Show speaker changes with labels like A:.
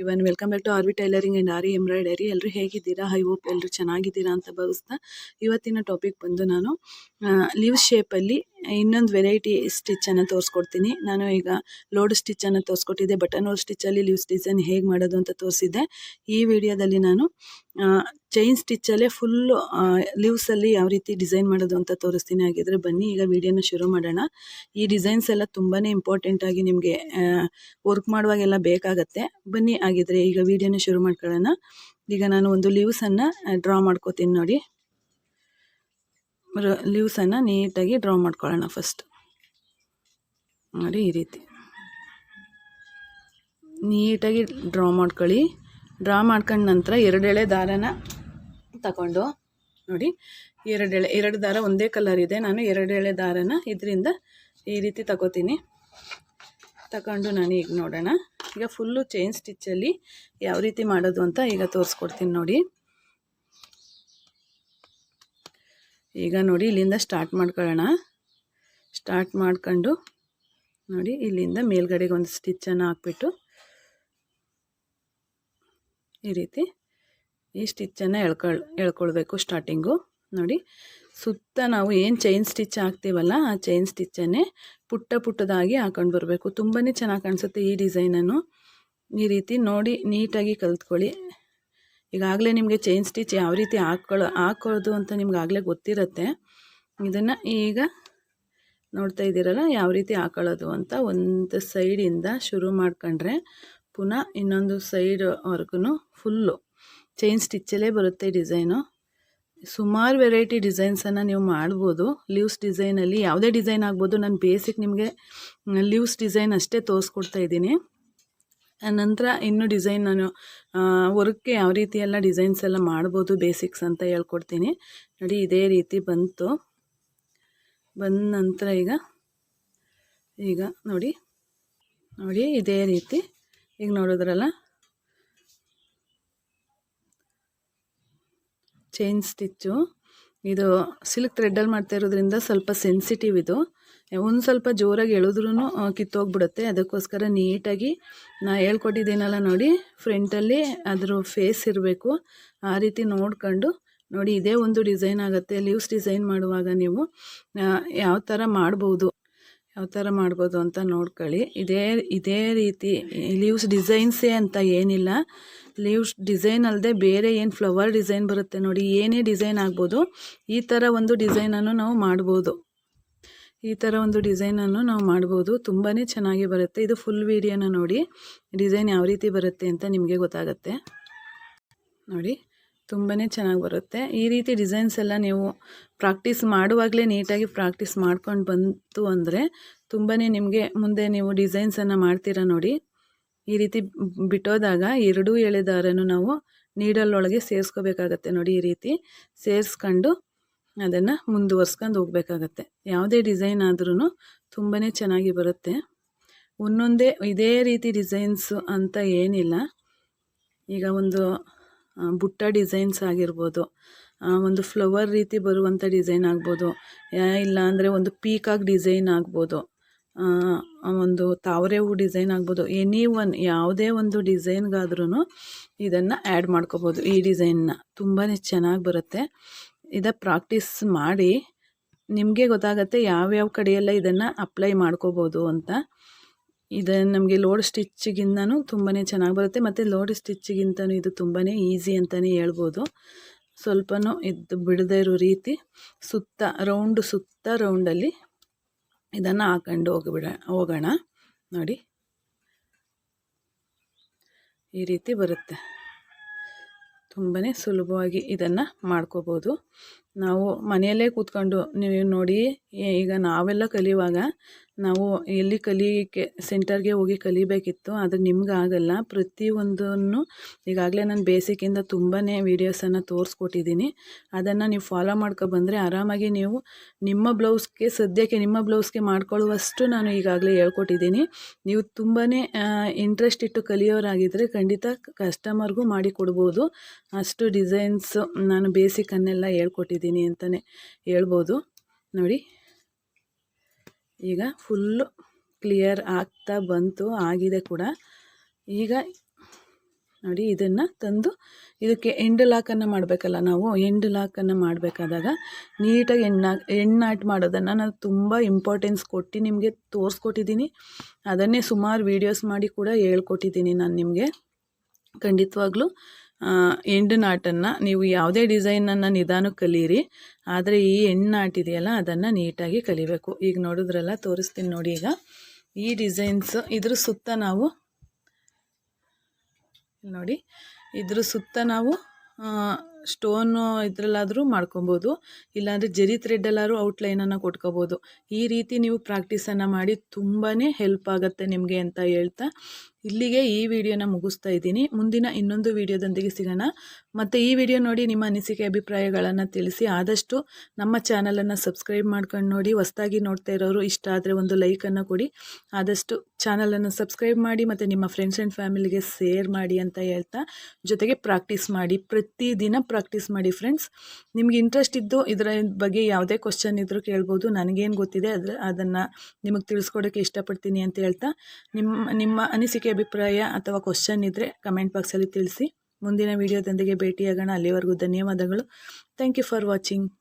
A: Even welcome back to R V tailoring and aari embroidery ಎಲ್ಲರೂ ಹೇಗಿದ್ದೀರಾ? I hope ಎಲ್ಲರೂ ಚೆನ್ನಾಗಿದ್ದೀರಾ ಅಂತ ಭಾವಿಸ್ತಾ ಇವತ್ತಿನ ಟಾಪಿಕ್ ಬಂದು ನಾನು ಲೀವ್ ಶೇಪಲ್ಲಿ ಇನ್ನೊಂದು ವೆರೈಟಿ ಸ್ಟಿಚ್ಚನ್ನು ತೋರಿಸ್ಕೊಡ್ತೀನಿ. ನಾನು ಈಗ ಲೋಡ್ ಸ್ಟಿಚ್ಚನ್ನು ತೋರಿಸ್ಕೊಟ್ಟಿದ್ದೆ. ಬಟನ್ ಹೋಲ್ ಸ್ಟಿಚ್ಚಲ್ಲಿ ಲೀವ್ಸ್ ಡಿಸೈನ್ ಹೇಗೆ ಮಾಡೋದು ಅಂತ ತೋರಿಸಿದ್ದೆ. ಈ ವಿಡಿಯೋದಲ್ಲಿ ನಾನು ಚೈನ್ ಸ್ಟಿಚ್ಚಲ್ಲೇ ಫುಲ್ಲು ಲೀವ್ಸಲ್ಲಿ ಯಾವ ರೀತಿ ಡಿಸೈನ್ ಮಾಡೋದು ಅಂತ ತೋರಿಸ್ತೀನಿ. ಹಾಗಿದ್ರೆ ಬನ್ನಿ, ಈಗ ವಿಡಿಯೋನ ಶುರು ಮಾಡೋಣ. ಈ ಡಿಸೈನ್ಸ್ ಎಲ್ಲ ತುಂಬಾ ಇಂಪಾರ್ಟೆಂಟ್ ಆಗಿ ನಿಮಗೆ ವರ್ಕ್ ಮಾಡುವಾಗೆಲ್ಲ ಬೇಕಾಗತ್ತೆ. ಬನ್ನಿ, ಹಾಗಿದ್ರೆ ಈಗ ವಿಡಿಯೋನ ಶುರು ಮಾಡ್ಕೊಳ್ಳೋಣ. ಈಗ ನಾನು ಒಂದು ಲೀವ್ಸನ್ನು ಡ್ರಾ ಮಾಡ್ಕೋತೀನಿ ನೋಡಿ. ಲೀವ್ಸನ್ನು ನೀಟಾಗಿ ಡ್ರಾ ಮಾಡ್ಕೊಳ್ಳೋಣ ಫಸ್ಟ್. ನೋಡಿ, ಈ ರೀತಿ. ನೀಟಾಗಿ ಡ್ರಾ ಮಾಡ್ಕೊಳ್ಳಿ. ಡ್ರಾ ಮಾಡ್ಕೊಂಡ ನಂತರ ಎರಡೆಳೆ ದಾರನ ತಗೊಂಡು, ನೋಡಿ, ಎರಡೆಳೆ, ಎರಡು ದಾರ ಒಂದೇ ಕಲರ್ ಇದೆ. ನಾನು ಎರಡೆಳೆ ದಾರನ ಇದರಿಂದ ಈ ರೀತಿ ತಗೋತೀನಿ. ತಗೊಂಡು ನಾನು ಈಗ ನೋಡೋಣ. ಈಗ ಫುಲ್ಲು ಚೈನ್ ಸ್ಟಿಚ್ಚಲ್ಲಿ ಯಾವ ರೀತಿ ಮಾಡೋದು ಅಂತ ಈಗ ತೋರಿಸ್ಕೊಡ್ತೀನಿ ನೋಡಿ. ಈಗ ನೋಡಿ ಇಲ್ಲಿಂದ ಸ್ಟಾರ್ಟ್ ಮಾಡ್ಕೊಳ್ಳೋಣ. ಸ್ಟಾರ್ಟ್ ಮಾಡ್ಕೊಂಡು ನೋಡಿ ಇಲ್ಲಿಂದ ಮೇಲ್ಗಡೆಗೆ ಒಂದು ಸ್ಟಿಚ್ಚನ್ನು ಹಾಕ್ಬಿಟ್ಟು ಈ ರೀತಿ ಈ ಸ್ಟಿಚ್ಚನ್ನು ಎಳ್ಕೊಳ್, ಎಳ್ಕೊಳ್ಬೇಕು ಸ್ಟಾರ್ಟಿಂಗು ನೋಡಿ ಸುತ್ತ ನಾವು ಏನು ಚೈನ್ ಸ್ಟಿಚ್ ಹಾಕ್ತೀವಲ್ಲ ಆ ಚೈನ್ ಸ್ಟಿಚ್ಚನ್ನೇ ಪುಟ್ಟ ಪುಟ್ಟದಾಗಿ ಹಾಕೊಂಡು ಬರಬೇಕು. ತುಂಬಾ ಚೆನ್ನಾಗಿ ಕಾಣಿಸುತ್ತೆ ಈ ಡಿಸೈನನ್ನು ಈ ರೀತಿ ನೋಡಿ ನೀಟಾಗಿ ಕಲ್ತ್ಕೊಳ್ಳಿ. ಈಗಾಗಲೇ ನಿಮಗೆ ಚೈನ್ ಸ್ಟಿಚ್ ಯಾವ ರೀತಿ ಹಾಕ್ಕೊಳ್ಳೋ, ಹಾಕೊಳ್ಳೋದು ಅಂತ ನಿಮ್ಗೆ ಆಗಲೇ ಗೊತ್ತಿರುತ್ತೆ. ಇದನ್ನು ಈಗ ನೋಡ್ತಾ ಇದ್ದೀರಲ್ಲ, ಯಾವ ರೀತಿ ಹಾಕೊಳ್ಳೋದು ಅಂತ ಒಂದು ಸೈಡಿಂದ ಶುರು ಮಾಡ್ಕೊಂಡ್ರೆ ಪುನಃ ಇನ್ನೊಂದು ಸೈಡ್ವರೆಗೂ ಫುಲ್ಲು ಚೈನ್ ಸ್ಟಿಚ್ಚಲ್ಲೇ ಬರುತ್ತೆ ಡಿಸೈನು ಸುಮಾರು ವೆರೈಟಿ ಡಿಸೈನ್ಸನ್ನು ನೀವು ಮಾಡ್ಬೋದು. ಲೀವ್ಸ್ ಡಿಸೈನಲ್ಲಿ ಯಾವುದೇ ಡಿಸೈನ್ ಆಗ್ಬೋದು. ನಾನು ಬೇಸಿಕ್ ನಿಮಗೆ ಲೀವ್ಸ್ ಡಿಸೈನ್ ಅಷ್ಟೇ ತೋರಿಸ್ಕೊಡ್ತಾ ಇದ್ದೀನಿ. ನಂತರ ಇನ್ನು ಡಿಸೈನ್ ನಾನು ವರ್ಕ್ಗೆ ಯಾವ ರೀತಿ ಎಲ್ಲ ಡಿಸೈನ್ಸ್ ಎಲ್ಲ ಮಾಡ್ಬೋದು ಬೇಸಿಕ್ಸ್ ಅಂತ ಹೇಳ್ಕೊಡ್ತೀನಿ. ನೋಡಿ, ಇದೇ ರೀತಿ ಬಂತು. ಬಂದ ನಂತರ ಈಗ ಈಗ ನೋಡಿ ನೋಡಿ, ಇದೇ ರೀತಿ. ಈಗ ನೋಡಿದ್ರಲ್ಲ? ಚೈನ್ ಸ್ಟಿಚ್ಚು ಇದು ಸಿಲ್ಕ್ ಥ್ರೆಡ್ಡಲ್ಲಿ ಮಾಡ್ತಾ ಇರೋದ್ರಿಂದ ಸ್ವಲ್ಪ ಸೆನ್ಸಿಟಿವ್ ಇದು. ಒಂದು ಸ್ವಲ್ಪ ಜೋರಾಗಿ ಎಳೆದ್ರೂ ಕಿತ್ತೋಗ್ಬಿಡುತ್ತೆ. ಅದಕ್ಕೋಸ್ಕರ ನೀಟಾಗಿ ನಾ ಹೇಳ್ಕೊಟ್ಟಿದ್ದೀನಲ್ಲ ನೋಡಿ, ಫ್ರಂಟಲ್ಲಿ ಅದ್ರ ಫೇಸ್ ಇರಬೇಕು. ಆ ರೀತಿ ನೋಡ್ಕೊಂಡು, ನೋಡಿ ಇದೇ ಒಂದು ಡಿಸೈನ್ ಆಗುತ್ತೆ, ಲೀವ್ಸ್ ಡಿಸೈನ್ ಮಾಡುವಾಗ ನೀವು ಯಾವ ಥರ ಮಾಡ್ಬೋದು, ಯಾವ ಥರ ಮಾಡ್ಬೋದು ಅಂತ ನೋಡ್ಕೊಳ್ಳಿ. ಇದೇ ಇದೇ ರೀತಿ ಲೀವ್ಸ್ ಡಿಸೈನ್ಸೇ ಅಂತ ಏನಿಲ್ಲ. ಲೀವ್ಸ್ ಡಿಸೈನ್ ಅಲ್ಲದೆ ಬೇರೆ ಏನು ಫ್ಲವರ್ ಡಿಸೈನ್ ಬರುತ್ತೆ ನೋಡಿ, ಏನೇ ಡಿಸೈನ್ ಆಗ್ಬೋದು, ಈ ಥರ ಒಂದು ಡಿಸೈನನ್ನು ನಾವು ಮಾಡ್ಬೋದು. ಈ ಥರ ಒಂದು ಡಿಸೈನನ್ನು ನಾವು ಮಾಡ್ಬೋದು. ತುಂಬಾ ಚೆನ್ನಾಗಿ ಬರುತ್ತೆ. ಇದು ಫುಲ್ ವೀಡಿಯೋನ ನೋಡಿ. ಡಿಸೈನ್ ಯಾವ ರೀತಿ ಬರುತ್ತೆ ಅಂತ ನಿಮಗೆ ಗೊತ್ತಾಗುತ್ತೆ. ನೋಡಿ ತುಂಬಾ ಚೆನ್ನಾಗಿ ಬರುತ್ತೆ. ಈ ರೀತಿ ಡಿಸೈನ್ಸ್ ಎಲ್ಲ ನೀವು ಪ್ರಾಕ್ಟೀಸ್ ಮಾಡುವಾಗಲೇ ನೀಟಾಗಿ ಪ್ರಾಕ್ಟೀಸ್ ಮಾಡ್ಕೊಂಡು ಬಂತು ಅಂದರೆ ತುಂಬಾ ನಿಮಗೆ ಮುಂದೆ ನೀವು ಡಿಸೈನ್ಸನ್ನು ಮಾಡ್ತೀರಾ ನೋಡಿ. ಈ ರೀತಿ ಬಿಟ್ಟೋದಾಗ ಎರಡೂ ಎಳೆದಾರನ್ನು ನಾವು ನಾವು ನೀಡಲ್ಲೊಳಗೆ ಸೇರಿಸ್ಕೋಬೇಕಾಗತ್ತೆ ನೋಡಿ ಈ ರೀತಿ. ಸೇರಿಸ್ಕೊಂಡು ಅದನ್ನು ಮುಂದುವರ್ಸ್ಕೊಂಡು ಹೋಗಬೇಕಾಗತ್ತೆ. ಯಾವುದೇ ಡಿಸೈನ್ ಆದ್ರೂ ತುಂಬಾ ಚೆನ್ನಾಗಿ ಬರುತ್ತೆ. ಒಂದೊಂದೇ, ಇದೇ ರೀತಿ ಡಿಸೈನ್ಸು ಅಂತ ಏನಿಲ್ಲ. ಈಗ ಒಂದು ಬುಟ್ಟ ಡಿಸೈನ್ಸ್ ಆಗಿರ್ಬೋದು ಒಂದು ಫ್ಲವರ್ ರೀತಿ ಬರುವಂಥ ಡಿಸೈನ್ ಆಗ್ಬೋದು ಇಲ್ಲ ಅಂದರೆ ಒಂದು ಪೀಕಾಗಿ ಡಿಸೈನ್ ಆಗ್ಬೋದು ಒಂದು ತಾವರೆ ಹೂ ಡಿಸೈನ್ ಆಗ್ಬೋದು ಎನಿ ಒನ್ ಯಾವುದೇ ಒಂದು ಡಿಸೈನ್ಗಾದ್ರೂ ಇದನ್ನು ಆ್ಯಡ್ ಮಾಡ್ಕೋಬೋದು ಈ ಡಿಸೈನ್ನ. ತುಂಬಾ ಚೆನ್ನಾಗಿ ಬರುತ್ತೆ. ಇದ ಪ್ರಾಕ್ಟೀಸ್ ಮಾಡಿ ನಿಮಗೆ ಗೊತ್ತಾಗುತ್ತೆ ಯಾವ್ಯಾವ ಕಡೆಯೆಲ್ಲ ಇದನ್ನು ಅಪ್ಲೈ ಮಾಡ್ಕೋಬೋದು ಅಂತ. ಇದು ನಮಗೆ ಲೋಡ್ ಸ್ಟಿಚ್ಗಿಂತನೂ ತುಂಬಾ ಚೆನ್ನಾಗಿ ಬರುತ್ತೆ ಮತ್ತು ಲೋಡ್ ಸ್ಟಿಚ್ಗಿಂತನೂ ಇದು ತುಂಬಾ ಈಸಿ ಅಂತಲೇ ಹೇಳ್ಬೋದು. ಸ್ವಲ್ಪನೂ ಇದು ಬಿಡದೇ ಇರೋ ರೀತಿ ಸುತ್ತ ರೌಂಡ್ ಸುತ್ತ ರೌಂಡಲ್ಲಿ ಇದನ್ನು ಹಾಕೊಂಡು ಹೋಗಿಬಿಡ, ಹೋಗೋಣ. ನೋಡಿ. ಈ ರೀತಿ ಬರುತ್ತೆ. ತುಂಬಾ ಸುಲಭವಾಗಿ ಇದನ್ನು ಮಾಡ್ಕೋಬೋದು. ನಾವು ಮನೆಯಲ್ಲೇ ಕೂತ್ಕೊಂಡು ನೀವು ನೋಡಿ ಈಗ ನಾವೆಲ್ಲ ಕಲಿಯುವಾಗ ನಾವು ಎಲ್ಲಿ ಕಲಿಯೋಕ್ಕೆ ಸೆಂಟರ್ಗೆ ಹೋಗಿ ಕಲಿಬೇಕಿತ್ತು ಆದರೆ ನಿಮ್ಗೆ ಆಗಲ್ಲ ಪ್ರತಿಯೊಂದನ್ನು ಈಗಾಗಲೇ ನಾನು ಬೇಸಿಕ್ಕಿಂದ ತುಂಬಾ ವೀಡಿಯೋಸನ್ನು ತೋರಿಸ್ಕೊಟ್ಟಿದ್ದೀನಿ. ಅದನ್ನು ನೀವು ಫಾಲೋ ಮಾಡ್ಕೊ ಬಂದರೆ ಆರಾಮಾಗಿ ನೀವು ನಿಮ್ಮ ಬ್ಲೌಸ್ಗೆ, ಸದ್ಯಕ್ಕೆ ನಿಮ್ಮ ಬ್ಲೌಸ್ಗೆ ಮಾಡ್ಕೊಳ್ಳುವಷ್ಟು ನಾನು ಈಗಾಗಲೇ ಹೇಳ್ಕೊಟ್ಟಿದ್ದೀನಿ. ನೀವು ತುಂಬಾ ಇಂಟ್ರೆಸ್ಟ್ ಇಟ್ಟು ಕಲಿಯೋರಾಗಿದ್ದರೆ ಖಂಡಿತ ಕಸ್ಟಮರ್ಗೂ ಮಾಡಿ ಕೊಡ್ಬೋದು ಅಷ್ಟು ಡಿಸೈನ್ಸು ನಾನು ಬೇಸಿಕನ್ನೆಲ್ಲ ಹೇಳ್ಕೊಟ್ಟಿದ್ದೀನಿ. ಅಂತಲೇ ಹೇಳ್ಬೋದು. ನೋಡಿ. ಈಗ ಫುಲ್ಲು ಕ್ಲಿಯರ್ ಆಗ್ತಾ ಬಂತು, ಆಗಿದೆ ಕೂಡ. ಈಗ ನೋಡಿ, ಇದನ್ನು ತಂದು ಇದಕ್ಕೆ ಎಂಡ್ ಲಾಕನ್ನು ಮಾಡಬೇಕಲ್ಲ ನಾವು? ಎಂಡ್ ಲಾಕನ್ನು ಮಾಡಬೇಕಾದಾಗ ನೀಟಾಗಿ ಎಣ್ಣಾ ಎಣ್ಣಾಟ್ ಮಾಡೋದನ್ನು ನಾನು ತುಂಬ ಇಂಪಾರ್ಟೆನ್ಸ್ ಕೊಟ್ಟು ನಿಮಗೆ ತೋರಿಸ್ಕೊಟ್ಟಿದ್ದೀನಿ. ಅದನ್ನೇ ಸುಮಾರು ವೀಡಿಯೋಸ್ ಮಾಡಿ ಕೂಡ ಹೇಳ್ಕೊಟ್ಟಿದ್ದೀನಿ ನಾನು ನಿಮಗೆ. ಖಂಡಿತವಾಗ್ಲೂ ಎಂಡ್ ನಾಟನ್ನು ನೀವು ಯಾವುದೇ ಡಿಸೈನನ್ನು ನಿಧಾನಕ್ಕೆ ಕಲೀರಿ ಆದರೆ ಈ ಹೆಣ್ಣು ನಾಟಿದೆಯಲ್ಲ ಅದನ್ನು ನೀಟಾಗಿ ಕಲಿಬೇಕು. ಈಗ ನೋಡಿದ್ರಲ್ಲ ತೋರಿಸ್ತೀನಿ ನೋಡಿ ಈಗ. ಈ ಡಿಸೈನ್ಸ್, ಇದ್ರ ಸುತ್ತ ನಾವು ನೋಡಿ, ಇದ್ರ ಸುತ್ತ ನಾವು ಸ್ಟೋನು ಇದರಲ್ಲಾದರೂ ಮಾಡ್ಕೊಬೋದು. ಇಲ್ಲಾಂದರೆ ಜರಿ ಥ್ರೆಡ್ಡಲ್ಲಾದ್ರೂ ಔಟ್ಲೈನನ್ನು ಕೊಟ್ಕೋಬೋದು. ಈ ರೀತಿ ನೀವು ಪ್ರಾಕ್ಟೀಸನ್ನು ಮಾಡಿ ತುಂಬಾ ಹೆಲ್ಪ್ ಆಗುತ್ತೆ ನಿಮಗೆ ಅಂತ ಹೇಳ್ತಾ ಇಲ್ಲಿಗೆ ಈ ವಿಡಿಯೋನ ಮುಗಿಸ್ತಾ ಇದ್ದೀನಿ. ಮುಂದಿನ ಇನ್ನೊಂದು ವಿಡಿಯೋದೊಂದಿಗೆ ಸಿಗೋಣ. ಮತ್ತು ಈ ವಿಡಿಯೋ ನೋಡಿ ನಿಮ್ಮ ಅನಿಸಿಕೆ, ಅಭಿಪ್ರಾಯಗಳನ್ನು ತಿಳಿಸಿ. ಆದಷ್ಟು ನಮ್ಮ ಚಾನಲನ್ನು ಸಬ್ಸ್ಕ್ರೈಬ್ ಮಾಡ್ಕೊಂಡು ನೋಡಿ. ಹೊಸ್ದಾಗಿ ನೋಡ್ತಾ ಇರೋರು ಇಷ್ಟ ಆದರೆ ಒಂದು ಲೈಕನ್ನು ಕೊಡಿ. ಆದಷ್ಟು ಚಾನಲನ್ನು ಸಬ್ಸ್ಕ್ರೈಬ್ ಮಾಡಿ ಮತ್ತು ನಿಮ್ಮ ಫ್ರೆಂಡ್ಸ್ ಆ್ಯಂಡ್ ಫ್ಯಾಮಿಲಿಗೆ ಶೇರ್ ಮಾಡಿ ಅಂತ ಹೇಳ್ತಾ. ಜೊತೆಗೆ ಪ್ರಾಕ್ಟೀಸ್ ಮಾಡಿ. ಪ್ರತಿದಿನ ಪ್ರಾಕ್ಟೀಸ್ ಮಾಡಿ ಫ್ರೆಂಡ್ಸ್ ನಿಮ್ಗೆ ಇಂಟ್ರೆಸ್ಟ್ ಇದ್ದು ಇದರ ಬಗ್ಗೆ ಯಾವುದೇ ಕ್ವಶನ್ ಇದ್ದರೂ ಕೇಳ್ಬೋದು. ನನಗೇನು ಗೊತ್ತಿದೆ ಅದರ ಅದನ್ನು ನಿಮಗೆ ತಿಳಿಸ್ಕೊಡೋಕ್ಕೆ ಇಷ್ಟಪಡ್ತೀನಿ ಅಂತ ಹೇಳ್ತಾ. ನಿಮ್ಮ ನಿಮ್ಮ ಅಭಿಪ್ರಾಯ ಅಥವಾ ಕ್ವಶನ್ ಇದ್ದರೆ ಕಮೆಂಟ್ ಬಾಕ್ಸಲ್ಲಿ ತಿಳಿಸಿ. ಮುಂದಿನ ವಿಡಿಯೋದೊಂದಿಗೆ ಭೇಟಿಯಾಗೋಣ. ಅಲ್ಲಿವರೆಗೂ ಧನ್ಯವಾದಗಳು. Thank you for watching